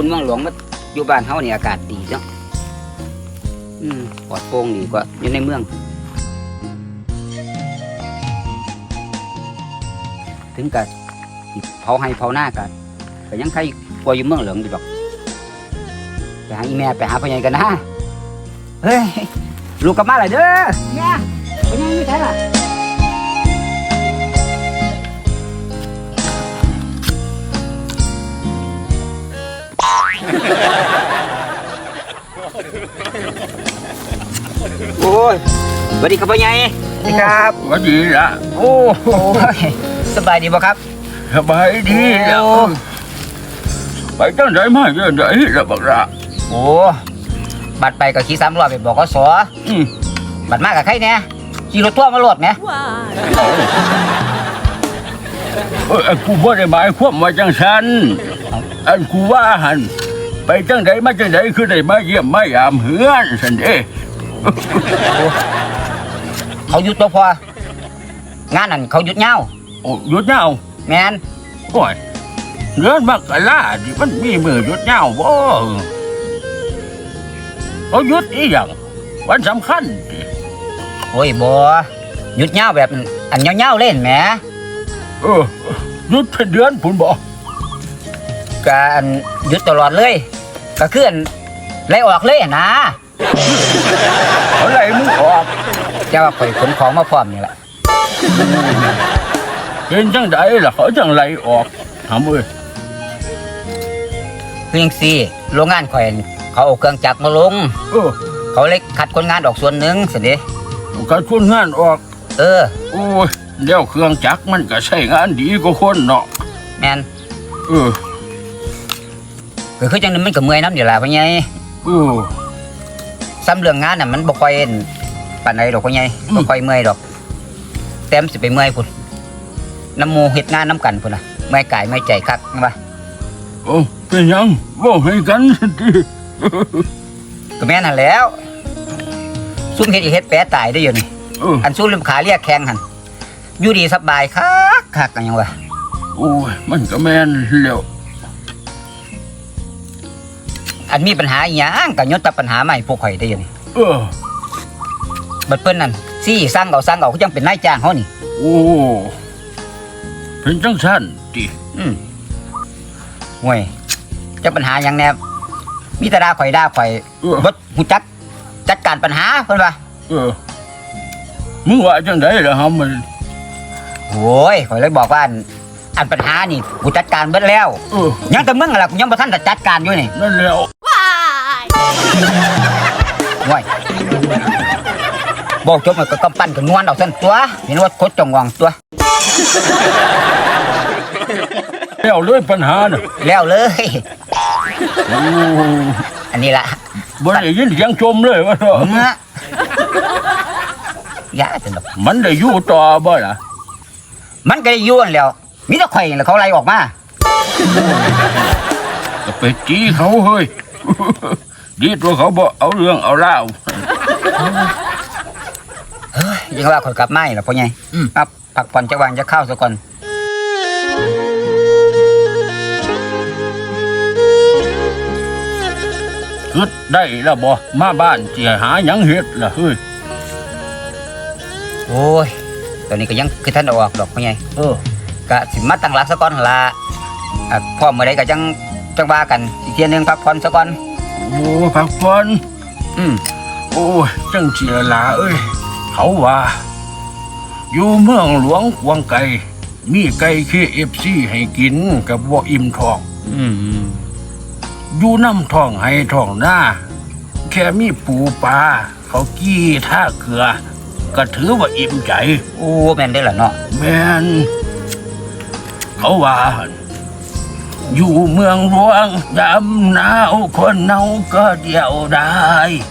คุณเมืองหลวงมาอยู่บ้านเฮานี่อากาศดีเนาะอืมปลอดโปร่งดีกว่าอยู่ในเมือง ถึงกับเผาให้เผาหน้ากันก็ยังใครกลัวอยู่เมืองหลวงอยู่ดอกไปหาอีแม่ไปหาพ่อใหญ่กันนะเฮ้ยลูกกลับมาเลยเด้อเนี่ยพ่อใหญ่อยู่ไหนล่ะ โอ้ยสวัสดีครับพ่อใหญ่สวัสดีครับว่าดีละโอ้โหสบายดีบ่ครับ สบายดีแล้วโอ้ไปตั้งใจมาเยอะเลยละบักละโอ้บัตรไปกับขี่สามรอบไปบอกก็สออืมบัตรมากับใครเนี่ยขี่รถทั่วร์มาโหลดไหมเออกูบ่ได้หมายความว่าจังสันอันกูว่าหัน ไปจังไดมาจังไดคือได้มาเยี่ยมมายามเฮือนสันเด้เขาหยุดตัวพองานนั่นเขาหยุดเงาโอ้หยุดยาวแมนโอ้ยเดือนมกราดิมันมีมือหยุดยาวบ่เขาหยุดอีหยังวันสำคัญดิโอ้ยบ่หยุดเงาแบบอันเงาๆเล่นแหมเออหยุดเป็นเดือนผุนบ่การหยุดตลอดเลย ก็คืออันไล่ออกเลยอะนะอะไรมึงออกจะว่าข่อยขนของมาพร้อมนี่แหละเป็นจังไดล่ะเขาจังไรออกทำเอ้ยคือจังซี่โรงงานข่อยนี่เขาเอาเครื่องจักรมาลง เออเขาเลยคัดคนงานออกส่วนหนึ่งสิเด้การคนงานออก เออ โอ้ยเดี๋ยวเครื่องจักรมันก็ใช้งานดีกว่าคนเนาะแมนเออ ก็คือจังนั้นมันก็เมื่อยน้ำเดี๋ยวล่ะพ่อใหญ่เออซ้ำเรื่องงานน่ะมันบ่ค่อยเอ็นปานใดดอกพ่อใหญ่อืมบ่ค่อยเมื่อยดอกแต่มนสิไปเมื่อยพุ่นน้ำหมูเฮ็ดงานน้ำกันพุ่นน่ะเมื่อยกายเมื่อยใจคักว่าโอ้เป็นหยังว่าให้กันทีก็แม่นนั่นแหล้วซุ่มเฮ็ดอีเฮ็ดแปรตายได้อยู่นี่เอออันสู้ลืมขาเรียกแข้งหั่นอยู่ดีสบายคักคักกันยังวะโอ้ยมันก็แม่นแล้ว อันมีปัญหาอีหยังก็ยศแต่ปัญหาใหม่พวกข่อยได้อยู่นี่เออบัดเพิ่นนั่นซี่สร้างเอาสร้างเอาก็ยังเป็นนายจ้างเฮานี่ โอ้เป็นจังสันติอืมห่วยจะปัญหาหยังแน่มีแต่ด่าข่อยด่าข่อยเออบ่ฮู้จักจัดการปัญหาเพิ่นว่าเออมึงว่าจังไดล่ะฮะมันโอ้ยข่อยเลยบอกว่าอันอันปัญหานี่กูจัดการเบิดแล้วเออยังแต่มึงนั่นล่ะกูยังบ่ทันได้จัดการอยู่นี่ นั่นแล้ว ห่วยบอกจบมันก็กำปั้นก็นวลเอาซั่นตัวเห็นว่าโคตรจงหวงตัว แล้วเลยปัญหาน่ะแล้วเลยโอ้อันนี้ล่ะบ่ได้ยินเสียงชมเลยว่าเถอะเงอะยาจังดอกมันได้อยู่ต่อบ่ล่ะมันก็ได้อยุ่นนแหล้วมีแต่ข่อยนี่แหละเขาไล่ออกมา ก็ไปจี้เขาเฮ้ย ดีตัวเขาบอกเอาเรื่องเอาเล่าวยังว่าข่อยกลับไมาอีกแล้วพ่อใหญ่ครับพักผ่อนจะวางจะเข้าซะก่อนคิดได้แล้วบ่มาบ้านจะหาหยังเฮ็ดล่ะเฮ้ยโอ้ย ตอนนี้ก็ยังคือท่านเอาออกดอกพ่อใหญ่เออ ก็สิมาตั้งหลักซะก่อนหั่นละอะพ่อเมื่อใดก็จังจังว่ากันอีกเทียหนึงพักผ่อนซะก่อน โอ้พักผ่อนอืมโอ้ยจังเสียลาเอ้ย เขาว่า อยู่เมืองหลวงกวางไก่ มีไก่เคเอฟซีให้กินกับบ่อิ่มท้องอืมอืมอยู่น้ำท้องให้ท้องหน้า แค่มีปูปลาเขากี้ท่าเกลือ ก็ถือว่าอิ่มใจ โอ้แม่นได้อล่ะเนาะแม่นเขาว่าหั่น อยู่เมืองหลวงยามหนาวคนเนาก็เดียวได้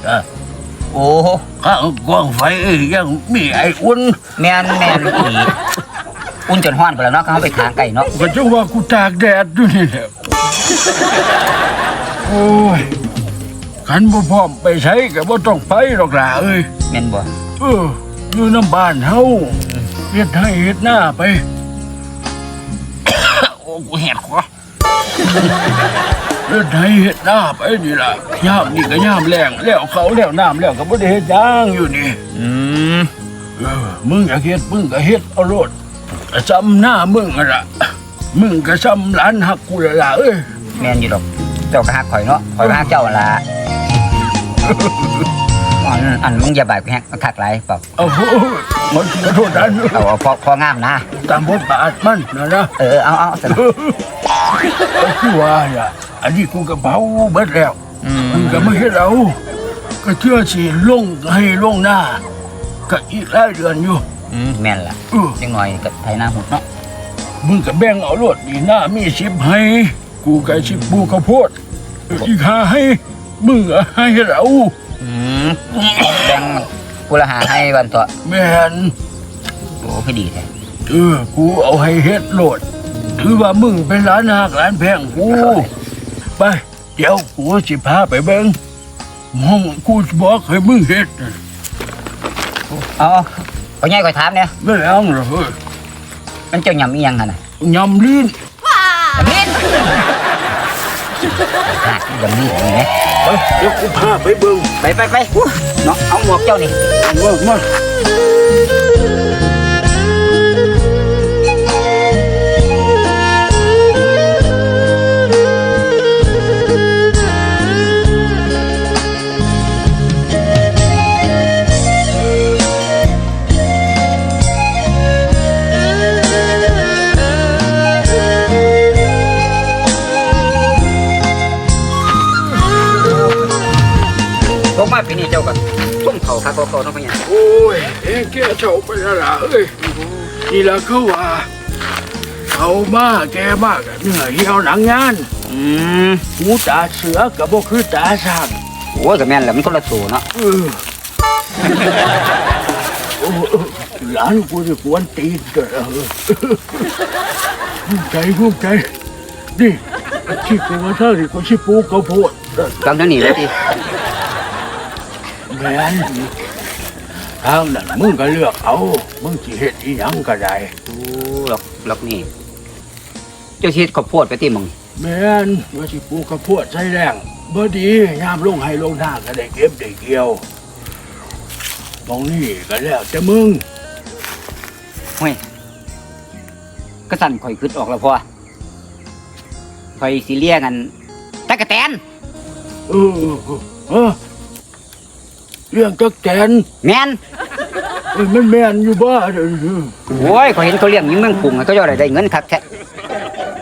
เอ้อโอ้ข้างกวางไฟยังมีไอ้อุ่นแม่นแม่นอีหลีอุ่นจนฮ้อนไปแล้วเนาะเขาไปทางไก่เนาะก็จะว่ากูตากแดดอยู่นี่แหละโอ้ยขันบ่พร้อมไปใช้ก็บ่ต้องไปหรอกล่ะเอ้ยแม่นบ่เอออยู่น้ำบ้านเฮาเฮ็ดให้เฮ็ดหน้าไป โอ้กูเห็ดขว เฮ็ดให้เฮ็ดน้าไปนี่ล่ะยามนี่ก็ยามแรงแล้วเขาแล้วน้ำแล้วก็บ่ได้เฮ็ดหยังอยู่นี่อืมเออมึงอยากเฮ็ดมึงก็เฮ็ดเอาโลดก็ซ้ำหน้ามึงอะล่ะมึงก็ซ้ำหลานหักกูและล่ะเอ้ยแม่นอยู่ดอกเจ้าก็ฮักข่อยเนาะข่อยก็ฮักเจ้าหั่นล่ะอันอันมึงอย่าบายกูแฮกมันคักหลายเปล่าเอาโหมันสิขอโทษนั้นเอาเอาพอพองามนะตามบทบาทมันนะนะ เออเอาเอาสนะ ก็คือว่าอะอันนี้กูก็เบาเบิดแล้วอืมมึงก็ไม่ให้เราก็เชื่อสิลงให้ลงหน้าก็อีกหลายเดือนอยู่ อืมแม่นล่ะเออจังหน่อยก็ไทยหน้าหุดเนาะมึงก็แบ่งเอาโลดดีหน้ามีสิบให้ กูก็สิบปูข้าวโพดเอออีกหาให้มึงก็ให้เราอืมแบ่งกูละหาให้วันต่อแม่นโอ้คือดีแท้ เออกูเอาให้เฮ็ดโลด ถือว่ามึงเป็นร้านหักร้านแพงกูไปเดี๋ยวกูสิพาไปเบิ่งมองกูสิบอกให้มึงเฮ็ดเอาเอาใหญ่ข่อยถามเนี่ยไม่แล้วเหรอเฮ้ยมันเจ้าหยำอีหยังหั่นน่ะยำลื่นยำลิ้นหักยำลิ้นนี่แหมไปเดี๋ยวกูพาไปเบิ่งไปไปไปเนาะเอาหมวกเจ้านี่มามา เขาคักเขาเขาเนาะพ่อใหญ่โอ้ยเอ็งแกเฉาไปแล้วล่ะเอ้ยนี่ละเขาว่าเขามาแกมากอะเหนื่อยเหี่ยวหนังงานอืมหูตาเสือกับบ่คือตาช่างโอ้ยก็แม่นแหละมันคนละตัวเนาะเออโอ้เออหลานกูจะกวนตีนกันเออภูมิใจภูมิใจนี่ที่กูมาเท่าที่กูชิปลูกข้าวโพดกำทั้งนี้เลยทีแม่น ทางนั้นมึงก็เลือกเอา มึงสิเฮ็ดอีหยังก็ได้โอ้หลอกหลอกนี่ เจ้าชีดข้าวโพดไปที่มึงแม่นว่าสิปลูกข้าวโพดใส่แรงบ่ดียามลงให้ลงหน้าก็ได้เก็บได้เกี่ยวมองนี่ก็แล้วแต่มึงเฮ้ยก็สั่นข่อยขึ้นออกแล้วพ่อข่อยสิเลียกันตะกะแตนเออเออเออ เรื่องจักแตนแม่นเอ้ยมันแม่นอยู่บ้าเด้อโอ้ยข่อยเห็นเขาเลี้ยงอยิงเมืองกรุงอะเขาเจ้าได้ได้เงินคักแท้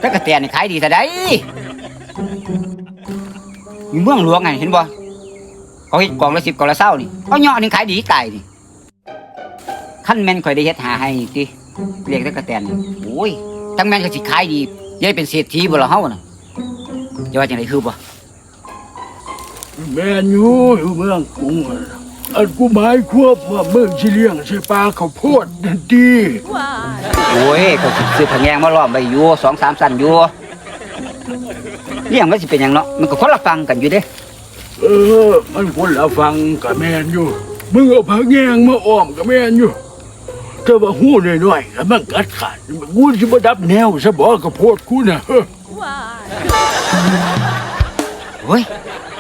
ตะกะแตนนี่ขายดีซะได้อยู่เมืองหลวงไงเห็นบ่เขาเฮ็ดกล่องละสิบกล่องละเศร้านี่เอาเหยาะนี่ขายดีตายนี่ขั้นแม่นข่อยได้เฮ็ดหาให้ติเลี้ยงตะกะแตนนี่โอ้ยทั้งแม่นก็สิขายดียายเป็นเศรษฐีบ่ล่ะเฮาน่ะจะว่าจังไดคือบ่แม่นอยู่อยู่เมืองกรุงอะ อันกูหมายควบว่าเมืองสิเลี้ยงใช่ปลาข้าวโพดนั่นดีโอ้ยก็สิซื้อผักแยงมาล้อมไว้อยู่สองสามสันอยู่เลี้ยงมันสิเป็นหยังเนาะมันก็คนละฟังกันอยู่เด้ เออ มันคนละฟังกับแม่นอยู่ มึงเอาผักแยงมาอ้อมกับแม่นอยู่แต่ว่าหูหน่อยๆแล้วมันกัดขาดกูสิบ่ดับแนวซะบ่ข้าวโพดกูน่ะเฮ้อเฮ้ย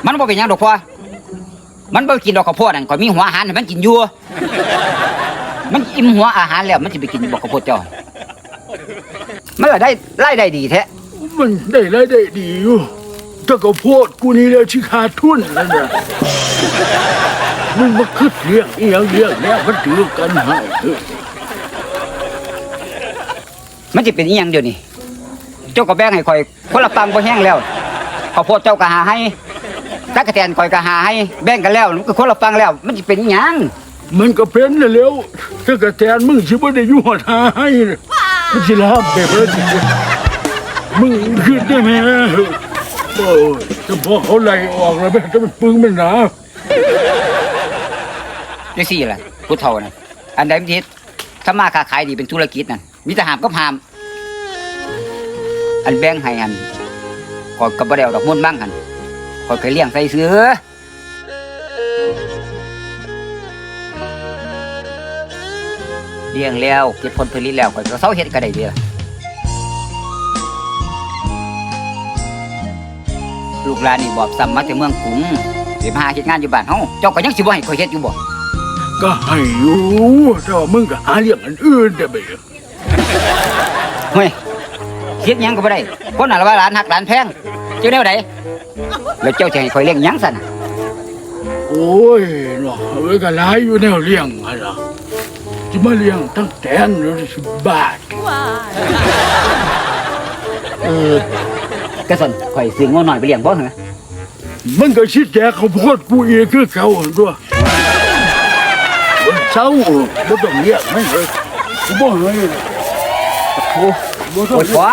มันบ่เป็นหยังดอกพ่อ มันบ่กินดอกข้าวโพดนั่นก็มีหัวอาหารให้มันกินอยู่ มันอิ่มหัวอาหารแล้วมันสิไปกินบอกข้าวโพดเจ้า มันละได้รายได้ดีแท้มันได้รายได้ดีอยู่แต่ข้าวโพดกูนี่แหล้วที่ขาดทุนนั่นน่ะมึงมาคิดเลี้ยงอีหยังเลี้ยงแล้วมันถือกันให้เออมันสิเป็นอีหยังเดี๋ยวนี้ เจ้าก็แบ่งให้ข่อย คนละปังบ่แห้งแล้วข้าวโพดเจ้าก็หาให้ ตะกะแตนข่อยก็หาให้แบ่งกันแล้วมันก็คนละปังแล้ว มันสิเป็นอีหยังมันก็เป็นน่ะแล้วถ้ากระแตนมึงสิบ่ได้อยู่หอดหาให้น่ะมันสิลามแบบนั้นมึงคิดได้ไหมโอ้ยจะพอเขาไล่ออกแล้วแม่จะมันปึงมันหนาจังซี่ล่ะผู้เฒ่าน่ะอันใดมันสิเฮ็ดถ้ามาค้าขายดีเป็นธุรกิจนั่นมีแต่หามก็หาม อันแบ่งให้หันข่อยก็บ่ได้เอาดอกมุ่นมั่งหัน ข่อยเคยเลี้ยงใส่เสือเลี้ยงแล้วเก็บผลผลิตแล้วข่อยก็เซาเฮ็ดก็ได้เด้อลูกหลานนี่บอบซ้ำมาแต่เมืองกรุงสิมาหาเฮ็ดงานอยู่บ้านเฮาเจ้าก็ยังสิบ่ให้ข่อยเฮ็ดอยู่บ่ก็ให้อยู่แต่ว่ามึงก็หาเรื่องอันอื่นได้ไปเฮ้ยเฮ็ดหยังก็บ่ได้คนน่ะว่าหลานหักหลานแพง เจ้าแนวใดแล้วเจ้าจะให้ข่อยเลี้ยงหยังซั่นโอ้ยเนาะเอ้ยก็หลายอยู่แนวเลี้ยงอะล่ะจะมาเลี้ยงตั้งแต่นหรือสิบบาทเออกระสันข่อยซื้องัวหน่อยไปเลี้ยงบ่เหรอมันก็ชิดแจกเขาวโพดกูเองคือเขาหั่นตัววันเช้าบ่ต้องเลี้ยงให้เลยกูบ่ให้โอ้บ่ต้อโอ้งยขวา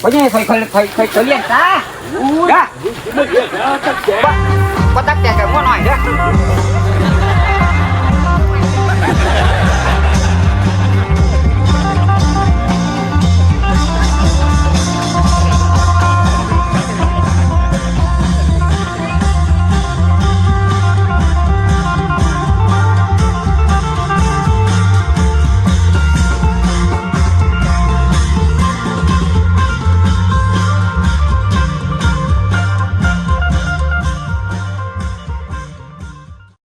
ข่อยยังให้ข่อยข่อยข่อยข่อยข่อยเลี้ยงซะจ้ะไม่ เลี้ยงนะตั้งแต่บ่บ่ตักแต่กับงัวหน่อยเด้อ